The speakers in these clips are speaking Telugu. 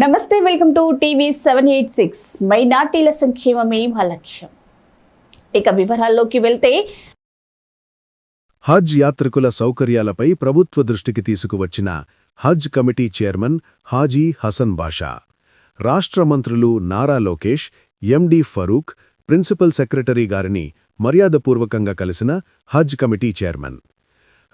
నమస్తే welcome to TV seven eight six. మైనార్టీల సంక్షేమమే మా లక్ష్యం. ఇక వివరాల్లోకి వెళ్తే హజ్ యాత్రికుల సౌకర్యాలపై ప్రభుత్వ దృష్టికి తీసుకువచ్చిన హజ్ కమిటీ చైర్మన్ హాజీ హసన్ బాషా రాష్ట్ర మంత్రులు Nara Lokesh MD Farooq principal secretary గారిని మర్యాదపూర్వకంగా కలిసిన హజ్ కమిటీ చైర్మన్.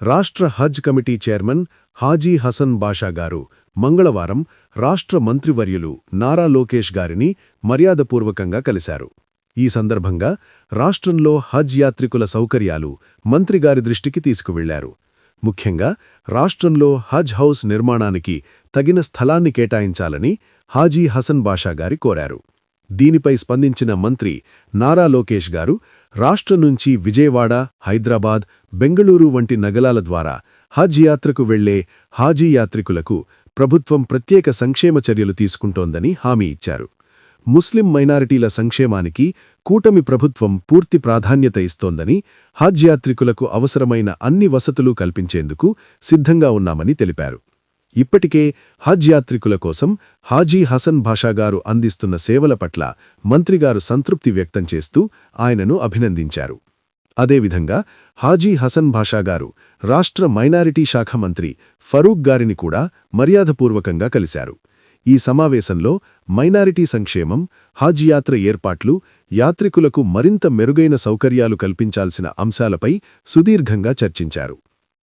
రాష్ట్ర హజ్ కమిటీ చైర్మన్ హాజీ హసన్ బాషా గారు మంగళవారం రాష్ట్ర మంత్రివర్యులు నారా లోకేష్ గారిని మర్యాదపూర్వకంగా కలిశారు. ఈ సందర్భంగా రాష్ట్రంలో హజ్ యాత్రికుల సౌకర్యాలు మంత్రిగారి దృష్టికి తీసుకువెళ్ళారు. ముఖ్యంగా రాష్ట్రంలో హజ్ హౌస్ నిర్మాణానికి తగిన స్థలాన్ని కేటాయించాలని హాజీ హసన్ బాషా గారి కోరారు. దీనిపై స్పందించిన మంత్రి నారా లోకేష్ గారు రాష్ట్రం నుంచి విజయవాడ హైదరాబాద్ బెంగళూరు వంటి నగరాల ద్వారా హజ్ యాత్రకు వెళ్ళే హాజీ యాత్రికులకు ప్రభుత్వం ప్రత్యేక సంక్షేమ చర్యలు తీసుకుంటోందని హామీ ఇచ్చారు. ముస్లిం మైనారిటీల సంక్షేమానికి కూటమి ప్రభుత్వం పూర్తి ప్రాధాన్యత ఇస్తోందని హజ్ యాత్రికులకు అవసరమైన అన్ని వసతులు కల్పించేందుకు సిద్ధంగా ఉన్నామని తెలిపారు. ఇప్పటికే హజ్ యాత్రికుల కోసం హాజీ హసన్ భాషాగారు అందిస్తున్న సేవల పట్ల మంత్రిగారు సంతృప్తి వ్యక్తం చేస్తూ ఆయనను అభినందించారు. అదేవిధంగా హాజీ హసన్ భాషాగారు రాష్ట్ర మైనారిటీ శాఖ మంత్రి ఫరూక్ గారిని కూడా మర్యాదపూర్వకంగా కలిశారు. ఈ సమావేశంలో మైనారిటీ సంక్షేమం హాజ్ యాత్ర ఏర్పాట్లు యాత్రికులకు మరింత మెరుగైన సౌకర్యాలు కల్పించాల్సిన అంశాలపై సుదీర్ఘంగా చర్చించారు.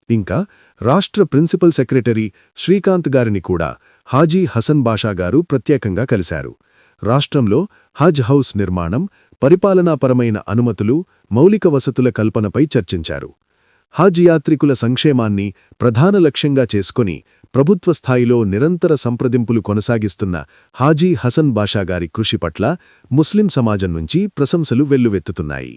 ఇంకా రాష్ట్ర ప్రిన్సిపల్ సెక్రటరీ శ్రీకాంత్ గారిని కూడా హాజీ హసన్ బాషా గారు ప్రత్యేకంగా కలిశారు. రాష్ట్రంలో హజ్ హౌస్ నిర్మాణం పరిపాలనాపరమైన అనుమతులు మౌలిక వసతుల కల్పనపై చర్చించారు. హజ్ యాత్రికుల సంక్షేమాన్ని ప్రధాన లక్ష్యంగా చేసుకుని ప్రభుత్వ స్థాయిలో నిరంతర సంప్రదింపులు కొనసాగిస్తున్న హాజీ హసన్ బాషా గారి కృషి పట్ల ముస్లిం సమాజం నుంచి ప్రశంసలు వెల్లువెత్తుతున్నాయి.